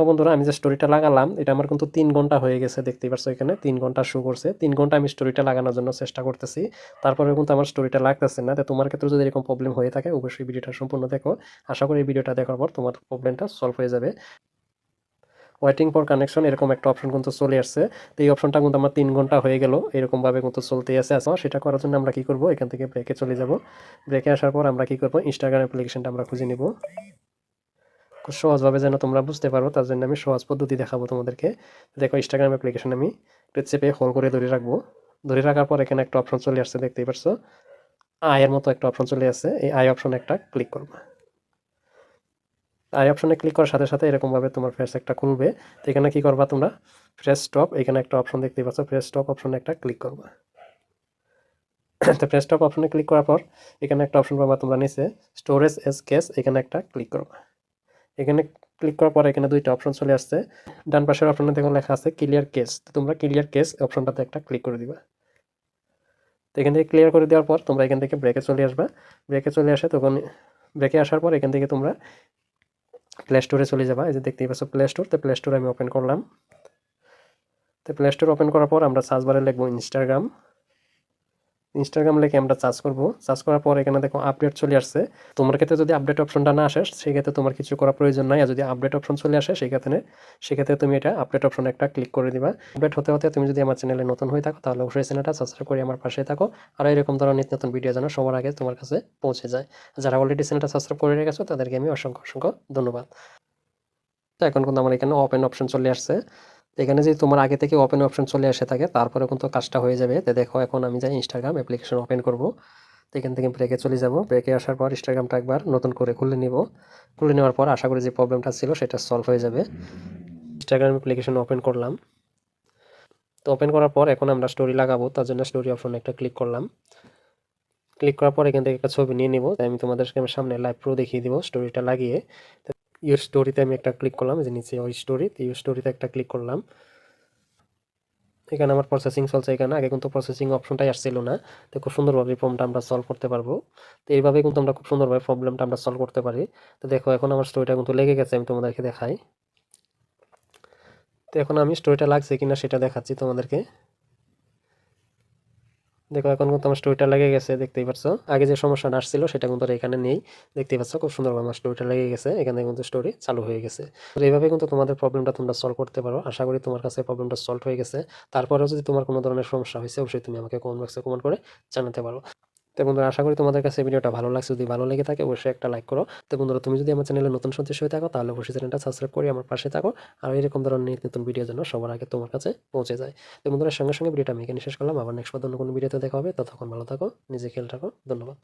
দেখো বন্ধুরা, আমি যে স্টোরিটা লাগালাম, এটা আমার কিন্তু তিন ঘণ্টা হয়ে গেছে, দেখতেই পারছ এখানে। তিন ঘণ্টা শো করছে। তিন ঘণ্টা আমি স্টোরিটা লাগানোর জন্য চেষ্টা করতেছি। তারপরে কিন্তু আমার স্টোরিটা লাগতেছে না। তো তোমার ক্ষেত্রে যদি এরকম প্রবলেম হয়ে থাকে, অবশ্যই ভিডিওটা সম্পূর্ণ দেখো। আশা করি এই ভিডিওটা দেখার পর তোমার প্রবলেমটা সলভ হয়ে যাবে। ওয়েটিং ফর কানেকশন এরকম একটা অপশন কিন্তু চলে আসছে। তো এই অপশনটা কিন্তু আমার তিন ঘণ্টা হয়ে গেল, এরকমভাবে কিন্তু চলতেই আছে। আচ্ছা সেটা করার জন্য আমরা কি করব? এখান থেকে ব্রেকে চলে যাব। ব্রেকে আসার পর আমরা কি করব? ইনস্টাগ্রাম অ্যাপ্লিকেশনটা আমরা খুঁজে নিব। সহজভাবে যেন তোমরা বুঝতে পারো, তার জন্য আমি সহজ পদ্ধতি দেখাবো তোমাদেরকে। দেখো ইনস্টাগ্রাম অ্যাপ্লিকেশন আমি একটু চেপে হোল করে ধরে রাখব। ধরে রাখার পর এখানে একটা অপশন চলে আসছে, দেখতেই পারছ? আয়ের মতো একটা অপশন চলে আসছে। এই আই অপশন একটা ক্লিক করবা। আই অপশনে ক্লিক করার সাথে সাথে এরকমভাবে তোমার ফ্রেশ একটা খুলবে। তো এখানে কি করবা তোমরা? ফ্রেশ স্টপ এখানে একটা অপশন দেখতে পাচ্ছ। ফ্রেশ স্টপ অপশনে একটা ক্লিক করবা। তো ফ্রেশ স্টপ অপশনে ক্লিক করার পর এখানে একটা অপশন পাবা তোমরা নিচে। স্টোরেজ এস কেস এখানে একটা ক্লিক করবা। এখানে ক্লিক করার পর এখানে দুইটা অপশন চলে আসছে। ডান পাশের অপশনে দেখুন লেখা আছে ক্লিয়ার কেস তো তোমরা ক্লিয়ার কেস অপশনটাতে একটা ক্লিক করে দিবা। তো এখান থেকে ক্লিয়ার করে দেওয়ার পর তোমরা এখান থেকে ব্রেকে চলে আসবা। ব্রেকে চলে আসে তখন ব্রেকে আসার পর এখান থেকে তোমরা প্লে স্টোরে চলে যাবা। এই যে দেখতেই পাচ্ছ প্লে স্টোর তো প্লে স্টোর আমি ওপেন করলাম। তো প্লে স্টোর ওপেন করার পর আমরা সার্চ বারে লিখব ইনস্টাগ্রাম ইনস্টাগ্রাম লিখে আমরা চার্জ করব? চার্জ করার পর এখানে দেখো আপডেট চলে আসছে। তোমার ক্ষেত্রে যদি আপডেট অপশনটা না আসে, সেক্ষেত্রে তোমার কিছু করার প্রয়োজন নাই। আর যদি আপডেট অপশন চলে আসে, সেক্ষেত্রে সেক্ষেত্রে তুমি এটা আপডেট অপশন একটা ক্লিক করে দিবা। আপডেট হতে হতে তুমি যদি আমার চ্যানেলে নতুন হয়ে থাকো, তাহলে অবশ্যই চ্যানেলটা সাবস্ক্রাইব করে আমার পাশে থাকো। আর এরকম ধরনের নিত্য নতুন ভিডিও যেন সবার আগে তোমার কাছে পৌঁছে যায়। যারা অলরেডি চ্যানেলটা সাবস্ক্রাইব করে রেখেছো, তাদেরকে আমি অসংখ্য অসংখ্য ধন্যবাদ। তো এখন কিন্তু আমার এখানে ওপেন অপশন চলে আসছে। এখানে যদি তোমার আগে থেকে ওপেন অপশন চলে আসে থাকে তারপরে কিন্তু কাজটা হয়ে যাবে। তো দেখো, এখন আমি যাই ইনস্টাগ্রাম অ্যাপ্লিকেশন ওপেন করব, তো এখান থেকে ব্রেকে চলে যাব। ব্রেকে আসার পর ইনস্টাগ্রামটা একবার নতুন করে খুলে নিব। খুলে নেওয়ার পর আশা করি যে প্রবলেমটা ছিল, সেটা সলভ হয়ে যাবে। ইনস্টাগ্রাম অ্যাপ্লিকেশন ওপেন করলাম। তো ওপেন করার পর এখন আমরা স্টোরি লাগাবো, তার জন্য স্টোরি অপশন একটা ক্লিক করলাম। ক্লিক করার পর এখান থেকে একটা ছবি নিয়ে নিব। তাই আমি তোমাদেরকে আমার সামনে লাইভ প্রো দেখিয়ে দিব স্টোরিটা লাগিয়ে। ইউর স্টোরিতে আমি একটা ক্লিক করলাম যে নিচে ওই স্টোরি ইউ স্টোরিতে একটা ক্লিক করলাম। এখানে আমার প্রসেসিং চলছে এখানে, আগে কিন্তু প্রসেসিং অপশনটাই আসছিল না। তো খুব সুন্দরভাবে প্রবলেমটা আমরা সলভ করতে পারব। তো এইভাবে কিন্তু আমরা খুব সুন্দরভাবে প্রবলেমটা আমরা সলভ করতে পারি। তো দেখো, এখন আমার স্টোরিটা কিন্তু লেগে গেছে, আমি তোমাদেরকে দেখাই। তো এখন আমি স্টোরিটা লাগছে কিনা সেটা দেখাচ্ছি তোমাদেরকে। দেখো, এখন কিন্তু আমার স্টোরিটা লেগে গেছে, দেখতেই পাচ্ছ আগে যে সমস্যাটা আসছিল, সেটা কিন্তু এখানে নেই। দেখতেই পাচ্ছ, খুব সুন্দরভাবে আমার স্টোরিটা লেগে গেছে, এখানে কিন্তু স্টোরি চালু হয়ে গেছে। তো এইভাবে কিন্তু তোমাদের প্রবলেমটা তোমরা সলভ করতে পারো। আশা করি তোমার কাছে প্রবলেমটা সলভ হয়ে গেছে। তারপরেও যদি তোমার কোনো ধরনের সমস্যা হয়েছে, অবশ্যই তুমি আমাকে কমেন্ট বক্সে কমেন্ট করে জানাতে পারো। তো বন্ধুরা, আশা করি তোমাদের কাছে ভিডিওটা ভালো লাগছে। যদি ভালো লেগে থাকে, অবশ্যই একটা লাইক করো। তো বন্ধুরা, তুমি যদি আমার চ্যানেলে নতুন সদস্য হয়ে থাকো, তাহলে অবশ্যই চ্যানেলটা সাবস্ক্রাইব করে আমার পাশে থাকো। আর এরকম ধরনের নতুন ভিডিও যেন সবার আগে তোমার কাছে পৌঁছে যায়। তো বন্ধুরা, সঙ্গে সঙ্গে ভিডিওটা আমি এখানে শেষ করলাম। আবার নেক্সট অন্য কোনো ভিডিওতে দেখা হবে। ততক্ষণ ভালো থাকো, নিজে খেয়াল রাখো। ধন্যবাদ।